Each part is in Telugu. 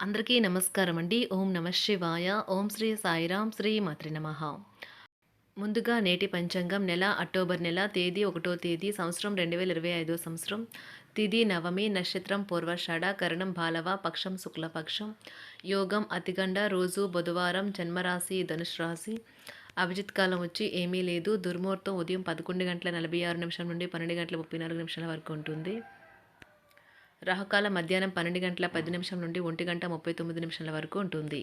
అందరికీ నమస్కారం అండి. ఓం నమ శివాయ. ఓం శ్రీ సాయిరాం శ్రీ మాత్రి నమ. ముందుగా నేటి పంచాంగం నెల అక్టోబర్ నెల తేదీ ఒకటో తేదీ సంవత్సరం రెండు వేల ఇరవై ఐదో సంవత్సరం. తిది నవమి నక్షత్రం పూర్వషాఢ కరణం బాలవ పక్షం శుక్లపక్షం. యోగం అతిగండ రోజు బుధవారం జన్మరాశి ధనుష్ రాశి. అభిజిత్ కాలం వచ్చి ఏమీ లేదు. దుర్ముహూర్తం ఉదయం పదకొండు గంటల నలభై ఆరు నిమిషం నుండి పన్నెండు గంటల ముప్పై నాలుగు నిమిషాల వరకు ఉంటుంది. రాహుకాల మధ్యాహ్నం పన్నెండు గంటల పది నిమిషం నుండి ఒంటి గంట ముప్పై తొమ్మిది నిమిషాల వరకు ఉంటుంది.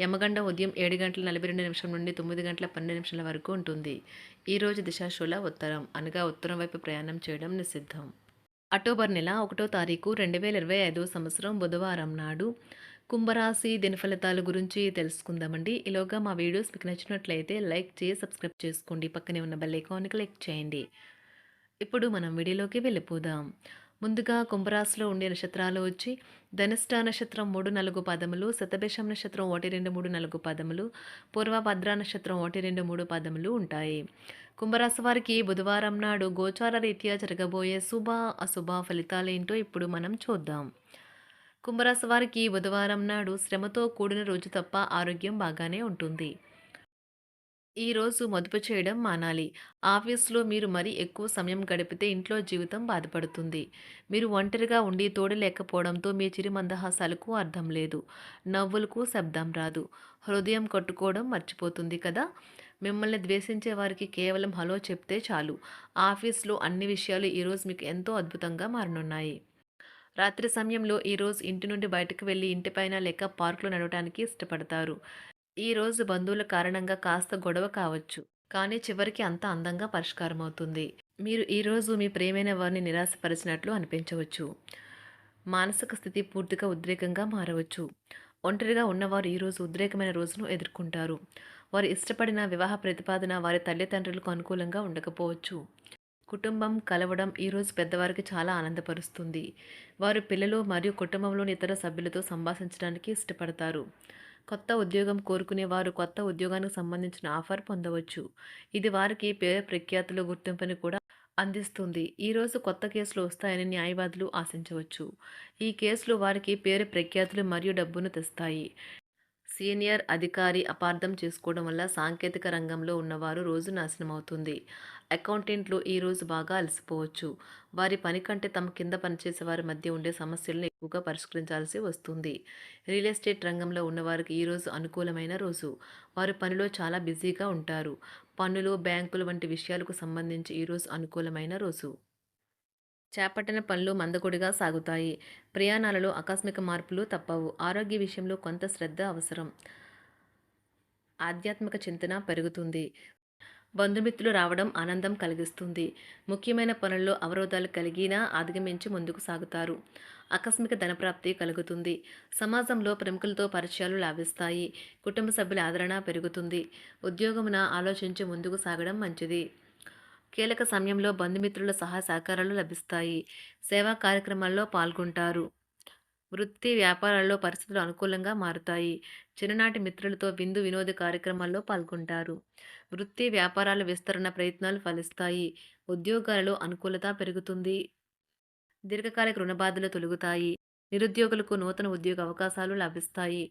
యమగండ ఉదయం ఏడు గంటల నలభై రెండు నిమిషం నుండి తొమ్మిది గంటల పన్నెండు నిమిషాల వరకు ఉంటుంది. ఈరోజు దిశాశూల ఉత్తరం. అనగా ఉత్తరం వైపు ప్రయాణం చేయడం నిషిద్ధం. అక్టోబర్ నెల ఒకటో తారీఖు రెండు వేల ఇరవై ఐదో సంవత్సరం బుధవారం నాడు కుంభరాశి దినఫలితాల గురించి తెలుసుకుందామండి. ఈలోగా మా వీడియోస్ మీకు నచ్చినట్లయితే లైక్ చేసి సబ్స్క్రైబ్ చేసుకోండి. పక్కనే ఉన్న బెల్ ఐకాన్ క్లిక్ చేయండి. ఇప్పుడు మనం వీడియోలోకి వెళ్ళిపోదాం. ముందుగా కుంభరాశిలో ఉండే నక్షత్రాలు వచ్చి ధనిష్ట నక్షత్రం మూడు నలుగు పదములు శతభిషం నక్షత్రం ఒకటి రెండు మూడు నలుగు పదములు పూర్వభద్ర నక్షత్రం ఒకటి రెండు మూడు పదములు ఉంటాయి. కుంభరాశి వారికి బుధవారం నాడు గోచార రీత్యా జరగబోయే శుభ అశుభ ఫలితాలేంటో ఇప్పుడు మనం చూద్దాం. కుంభరాశి వారికి బుధవారం నాడు శ్రమతో కూడిన రోజు తప్ప ఆరోగ్యం బాగానే ఉంటుంది. ఈరోజు మదుపు చేయడం మానాలి. ఆఫీస్లో మీరు మరీ ఎక్కువ సమయం గడిపితే ఇంట్లో జీవితం బాధపడుతుంది. మీరు ఒంటరిగా ఉండి తోడు లేకపోవడంతో మీ చిరు మందహాసాలకు అర్థం లేదు. నవ్వులకు శబ్దం రాదు. హృదయం కొట్టుకోవడం మర్చిపోతుంది కదా? మిమ్మల్ని ద్వేషించే వారికి కేవలం హలో చెప్తే చాలు. ఆఫీస్లో అన్ని విషయాలు ఈరోజు మీకు ఎంతో అద్భుతంగా మారనున్నాయి. రాత్రి సమయంలో ఈరోజు ఇంటి నుండి బయటకు వెళ్ళి ఇంటిపైన లేక పార్కులో నడవడానికి ఇష్టపడతారు. ఈరోజు బంధువుల కారణంగా కాస్త గొడవ కావచ్చు. కానీ చివరికి అంత అందంగా పరిష్కారం అవుతుంది మీరు ఈరోజు మీ ప్రేమైన వారిని నిరాశపరిచినట్లు అనిపించవచ్చు. మానసిక స్థితి పూర్తిగా ఉద్రేకంగా మారవచ్చు. ఒంటరిగా ఉన్నవారు ఈరోజు ఉద్రేకమైన రోజును ఎదుర్కొంటారు. వారు ఇష్టపడిన వివాహ ప్రతిపాదన వారి తల్లిదండ్రులకు అనుకూలంగా ఉండకపోవచ్చు. కుటుంబం కలవడం ఈరోజు పెద్దవారికి చాలా ఆనందపరుస్తుంది. వారు పిల్లలు మరియు కుటుంబంలోని ఇతర సభ్యులతో సంభాషించడానికి ఇష్టపడతారు. కొత్త ఉద్యోగం కోరుకునే వారు కొత్త ఉద్యోగానికి సంబంధించిన ఆఫర్ పొందవచ్చు. ఇది వారికి పేరు ప్రఖ్యాతులు గుర్తింపుని కూడా అందిస్తుంది. ఈరోజు కొత్త కేసులు వస్తాయని న్యాయవాదులు ఆశించవచ్చు. ఈ కేసులు వారికి పేరు ప్రఖ్యాతులు మరియు డబ్బును తెస్తాయి. సీనియర్ అధికారి అపార్థం చేసుకోవడం వల్ల సాంకేతిక రంగంలో ఉన్నవారు రోజు నాశనం అవుతుంది అకౌంటెంట్లు ఈరోజు బాగా అలసిపోవచ్చు. వారి పని కంటే తమ కింద పనిచేసే వారి మధ్య ఉండే సమస్యలను ఎక్కువగా పరిష్కరించాల్సి వస్తుంది. రియల్ ఎస్టేట్ రంగంలో ఉన్నవారికి ఈరోజు అనుకూలమైన రోజు. వారు పనిలో చాలా బిజీగా ఉంటారు. పన్నులు బ్యాంకులు వంటి విషయాలకు సంబంధించి ఈరోజు అనుకూలమైన రోజు. చేపట్టిన పనులు మందకొడిగా సాగుతాయి. ప్రయాణాలలో ఆకస్మిక మార్పులు తప్పవు. ఆరోగ్య విషయంలో కొంత శ్రద్ధ అవసరం. ఆధ్యాత్మిక చింతన పెరుగుతుంది. బంధుమిత్రులు రావడం ఆనందం కలిగిస్తుంది. ముఖ్యమైన పనుల్లో అవరోధాలు కలిగినా అధిగమించి ముందుకు సాగుతారు. ఆకస్మిక ధనప్రాప్తి కలుగుతుంది. సమాజంలో ప్రముఖులతో పరిచయాలు లాభిస్తాయి. కుటుంబ సభ్యుల ఆదరణ పెరుగుతుంది. ఉద్యోగమున ఆలోచించి ముందుకు సాగడం మంచిది. కీలక సమయంలో బంధుమిత్రుల సహా సహకారాలు లభిస్తాయి. సేవా కార్యక్రమాల్లో పాల్గొంటారు. వృత్తి వ్యాపారాల్లో పరిస్థితులు అనుకూలంగా మారుతాయి. చిన్ననాటి మిత్రులతో విందు వినోద కార్యక్రమాల్లో పాల్గొంటారు. వృత్తి వ్యాపారాల విస్తరణ ప్రయత్నాలు ఫలిస్తాయి. ఉద్యోగాలలో అనుకూలత పెరుగుతుంది. దీర్ఘకాలిక రుణబాధలు తొలుగుతాయి. నిరుద్యోగులకు నూతన ఉద్యోగ అవకాశాలు లభిస్తాయి.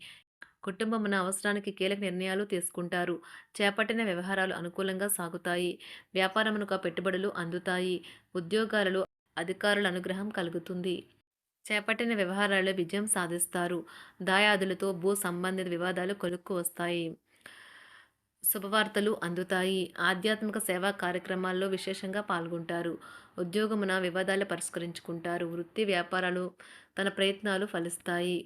కుటుంబమున అవసరానికి కీలక నిర్ణయాలు తీసుకుంటారు. చేపట్టిన వ్యవహారాలు అనుకూలంగా సాగుతాయి. వ్యాపారమునకు పెట్టుబడులు అందుతాయి. ఉద్యోగాలలో అధికారుల అనుగ్రహం కలుగుతుంది. చేపట్టిన వ్యవహారాల్లో విజయం సాధిస్తారు. దాయాదులతో భూ సంబంధిత వివాదాలు కొలుక్కు వస్తాయి. శుభవార్తలు అందుతాయి. ఆధ్యాత్మిక సేవా కార్యక్రమాల్లో విశేషంగా పాల్గొంటారు. ఉద్యోగమున వివాదాలు పరిష్కరించుకుంటారు. వృత్తి వ్యాపారాలు తన ప్రయత్నాలు ఫలిస్తాయి.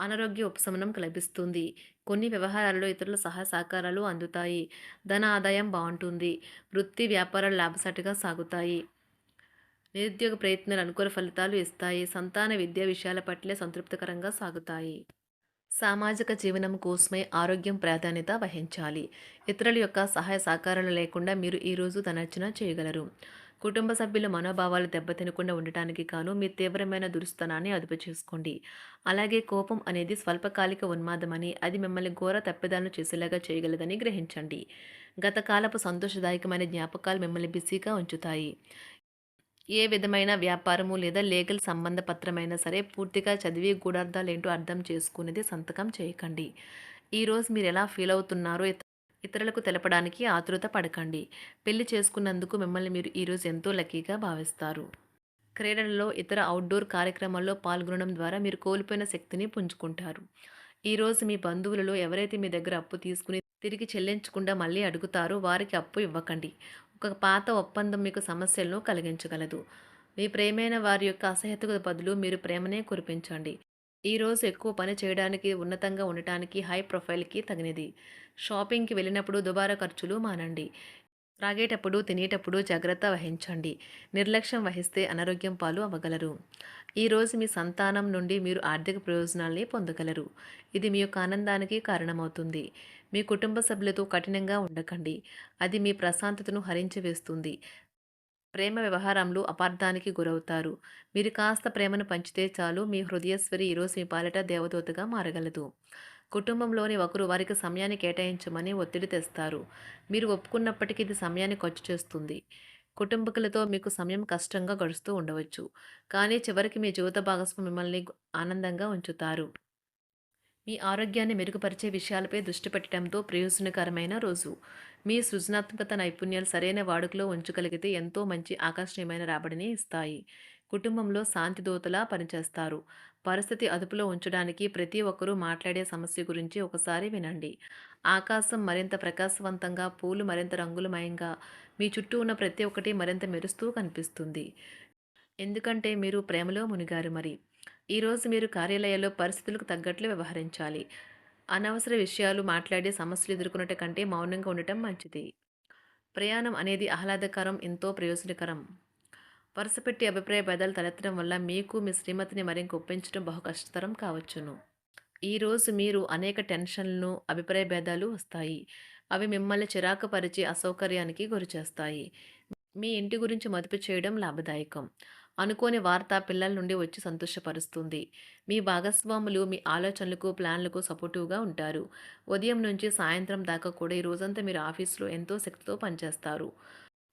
అనారోగ్య ఉపశమనం లభిస్తుంది కొన్ని వ్యవహారాల్లో ఇతరుల సహాయ సహకారాలు అందుతాయి. ధన ఆదాయం బాగుంటుంది. వృత్తి వ్యాపారాలు లాభసాటిగా సాగుతాయి. నిరుద్యోగ ప్రయత్నాలు అనుకూల ఫలితాలు ఇస్తాయి. సంతాన విద్యా విషయాల పట్లే సంతృప్తికరంగా సాగుతాయి. సామాజిక జీవనం కోసమే ఆరోగ్యం ప్రాధాన్యత వహించాలి. ఇతరుల యొక్క సహాయ సహకారాలు లేకుండా మీరు ఈరోజు ధనర్చన చేయగలరు. కుటుంబ సభ్యుల మనోభావాలు దెబ్బతినకుండా ఉండటానికి గాను మీ తీవ్రమైన దురుస్తనాన్ని అదుపు చేసుకోండి. అలాగే కోపం అనేది స్వల్పకాలిక ఉన్మాదమని అది మిమ్మల్ని ఘోర తప్పిదాలను చేసేలాగా చేయగలదని గ్రహించండి. గత కాలపు సంతోషదాయకమైన జ్ఞాపకాలు మిమ్మల్ని బిజీగా ఉంచుతాయి. ఏ విధమైన వ్యాపారము లేదా లీగల్ సంబంధ పత్రమైనా సరే పూర్తిగా చదివి గూఢార్థాలేంటో అర్థం చేసుకునేది సంతకం చేయకండి. ఈరోజు మీరు ఎలా ఫీల్ అవుతున్నారో ఇతరులకు తెలపడానికి ఆతృత పడకండి. పెళ్ళి చేసుకున్నందుకు మిమ్మల్ని మీరు ఈరోజు ఎంతో లక్కీగా భావిస్తారు. క్రీడలలో ఇతర అవుట్డోర్ కార్యక్రమాల్లో పాల్గొనడం ద్వారా మీరు కోల్పోయిన శక్తిని పుంజుకుంటారు. ఈరోజు మీ బంధువులలో ఎవరైతే మీ దగ్గర అప్పు తీసుకుని తిరిగి చెల్లించకుండా మళ్ళీ అడుగుతారో వారికి అప్పు ఇవ్వకండి. ఒక పాత ఒప్పందం మీకు సమస్యలను కలిగించగలదు. మీ ప్రేమైన వారి యొక్క అసహ్యతకు బదులు మీరు ప్రేమనే కురిపించండి. ఈరోజు ఎక్కువ పని చేయడానికి ఉన్నతంగా ఉండటానికి హై ప్రొఫైల్కి తగినది. షాపింగ్కి వెళ్ళినప్పుడు దుబారా ఖర్చులు మానండి. త్రాగేటప్పుడు తినేటప్పుడు జాగ్రత్త వహించండి. నిర్లక్ష్యం వహిస్తే అనారోగ్యం పాలు అవ్వగలరు. ఈరోజు మీ సంతానం నుండి మీరు ఆర్థిక ప్రయోజనాల్ని పొందగలరు. ఇది మీ యొక్క ఆనందానికి కారణమవుతుంది. మీ కుటుంబ సభ్యులతో కఠినంగా ఉండకండి. అది మీ ప్రశాంతతను హరించి వేస్తుంది ప్రేమ వ్యవహారంలో అపార్థానికి గురవుతారు. మీరు కాస్త ప్రేమను పంచితే చాలు మీ హృదయశ్వరి ఈరోజు మీ పాలిట దేవదూతగా మారగలదు. కుటుంబంలోని ఒకరు వారికి సమయాన్ని కేటాయించమని ఒత్తిడి తెస్తారు. మీరు ఒప్పుకున్నప్పటికీ ఇది సమయాన్ని ఖర్చు చేస్తుంది. కుటుంబకులతో మీకు సమయం కష్టంగా గడుస్తూ ఉండవచ్చు. కానీ చివరికి మీ జీవిత భాగస్వామి మిమ్మల్ని ఆనందంగా ఉంచుతారు. మీ ఆరోగ్యాన్ని మెరుగుపరిచే విషయాలపై దృష్టి పెట్టడంతో ప్రయోజనకరమైన రోజు. మీ సృజనాత్మకత నైపుణ్యాలు సరైన వాడుకలో ఉంచగలిగితే ఎంతో మంచి ఆకర్షణీయమైన రాబడిని ఇస్తాయి. కుటుంబంలో శాంతి దూతలా పనిచేస్తారు. పరిస్థితి అదుపులో ఉంచడానికి ప్రతి ఒక్కరూ మాట్లాడే సమస్య గురించి ఒకసారి వినండి. ఆకాశం మరింత ప్రకాశవంతంగా పూలు మరింత రంగులమయంగా మీ చుట్టూ ఉన్న ప్రతి ఒక్కటి మరింత మెరుస్తూ కనిపిస్తుంది. ఎందుకంటే మీరు ప్రేమలో మునిగారు మరి. ఈరోజు మీరు కార్యాలయాల్లో పరిస్థితులకు తగ్గట్లు వ్యవహరించాలి. అనవసర విషయాలు మాట్లాడి సమస్యలు ఎదుర్కొనట కంటే మౌనంగా ఉండటం మంచిది. ప్రయాణం అనేది ఆహ్లాదకరం ఎంతో ప్రయోజనకరం. వరుసపెట్టి అభిప్రాయ భేదాలు తలెత్తడం వల్ల మీకు మీ శ్రీమతిని మరింత ఒప్పించడం బహు కష్టతరం కావచ్చును. ఈరోజు మీరు అనేక టెన్షన్లను అభిప్రాయ భేదాలు వస్తాయి. అవి మిమ్మల్ని చిరాకు పరిచి అసౌకర్యానికి గురిచేస్తాయి. మీ ఇంటి గురించి మదుపు చేయడం లాభదాయకం. అనుకోని వార్త పిల్లల నుండి వచ్చి సంతోషపరుస్తుంది. మీ భాగస్వాములు మీ ఆలోచనలకు ప్లాన్లకు సపోర్టివ్గా ఉంటారు. ఉదయం నుంచి సాయంత్రం దాకా కూడా ఈ రోజంతా మీరు ఆఫీస్లో ఎంతో శక్తితో పనిచేస్తారు.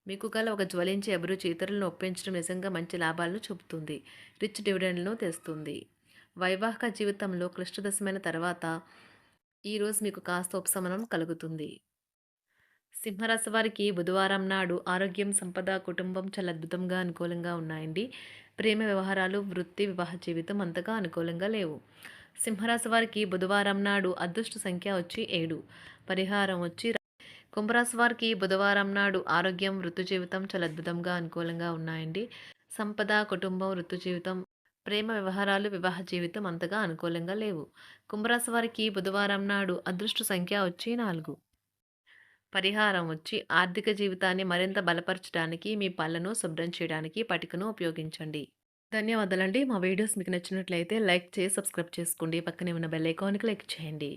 మీకు గల ఒక జ్వలించే అభిరుచి ఇతరులను ఒప్పించడం నిజంగా మంచి లాభాలను చూపుతుంది. రిచ్ డివిడెండ్లను తెస్తుంది. వైవాహిక జీవితంలో క్లిష్టదశమైన తర్వాత ఈరోజు మీకు కాస్త ఉపశమనం కలుగుతుంది. సింహరాశి వారికి బుధవారం నాడు ఆరోగ్యం సంపద కుటుంబం చాలా అద్భుతంగా అనుకూలంగా ఉన్నాయండి. ప్రేమ వ్యవహారాలు వృత్తి వివాహ జీవితం అంతగా అనుకూలంగా లేవు. సింహరాశి వారికి బుధవారం నాడు అదృష్ట సంఖ్య వచ్చి ఏడు. పరిహారం వచ్చి కుంభరాశి వారికి బుధవారం నాడు ఆరోగ్యం వృత్తి జీవితం చాలా అద్భుతంగా అనుకూలంగా ఉన్నాయండి. సంపద కుటుంబం వృత్తి జీవితం ప్రేమ వ్యవహారాలు వివాహ జీవితం అంతగా అనుకూలంగా లేవు. కుంభరాశి వారికి బుధవారం నాడు అదృష్ట సంఖ్య వచ్చి నాలుగు. పరిహారం వచ్చి ఆర్థిక జీవితాన్ని మరింత బలపరచడానికి మీ పళ్ళను శుభ్రం చేయడానికి పటికను ఉపయోగించండి. ధన్యవాదాలండి. మా వీడియోస్ మీకు నచ్చినట్లయితే లైక్ చేసి సబ్స్క్రైబ్ చేసుకోండి. పక్కనే ఉన్న బెల్ ఐకాన్ క్లిక్ చేయండి.